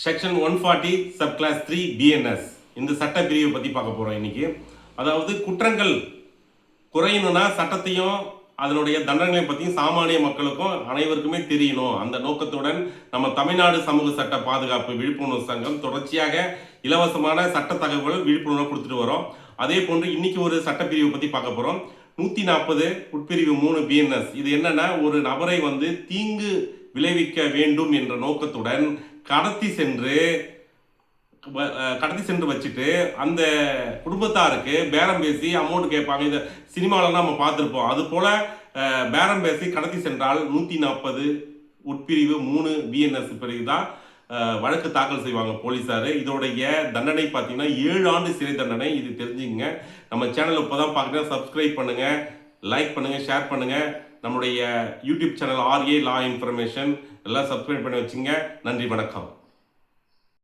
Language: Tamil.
Section one forty sub clause three BNS இந்த சட்ட பிரிவை பற்றி பார்க்க போகிறோம் இன்னைக்கு. அதாவது குற்றங்கள் குறையணும்னா சட்டத்தையும் அதனுடைய தண்டனைகளை பற்றியும் சாமானிய மக்களுக்கும் அனைவருக்குமே தெரியணும். அந்த நோக்கத்துடன் நம்ம தமிழ்நாடு சமூக சட்ட பாதுகாப்பு விழிப்புணர்வு சங்கம் தொடர்ச்சியாக இலவசமான சட்ட தகவல் விழிப்புணர்வு கொடுத்துட்டு வரோம். அதே போன்று இன்னைக்கு ஒரு சட்டப்பிரிவை பற்றி பார்க்க போகிறோம் நூற்றி நாற்பது உட்பிரிவு மூணு பிஎன்எஸ் இது என்னென்னா ஒரு நபரை வந்து தீங்கு விளைவிக்க வேண்டும் என்ற நோக்கத்துடன் கடத்தி சென்று கடத்தி சென்று வச்சுட்டு அந்த குடும்பத்தாருக்கு பேரம் பேசி அமௌண்ட் கேட்பாங்க. இதை சினிமாவில் நம்ம பார்த்துருப்போம். அது போல் பேரம் பேசி கடத்தி சென்றால் நூற்றி நாற்பது உட்பிரிவு மூணு பிஎன்எஸ் பிரிவு தான் வழக்கு தாக்கல் செய்வாங்க போலீஸார். இதோடைய தண்டனை பார்த்தீங்கன்னா ஏழு ஆண்டு சிறை தண்டனை. இது தெரிஞ்சுங்க நம்ம சேனல் இப்போ தான் பார்க்குறேன் சப்ஸ்கிரைப் பண்ணுங்கள் லைக் பண்ணுங்கள் ஷேர் பண்ணுங்கள் நம்முடைய YouTube channel RA law information எல்லாம் சப்ஸ்கிரைப் பண்ணி வச்சுங்க. நன்றி வணக்கம்.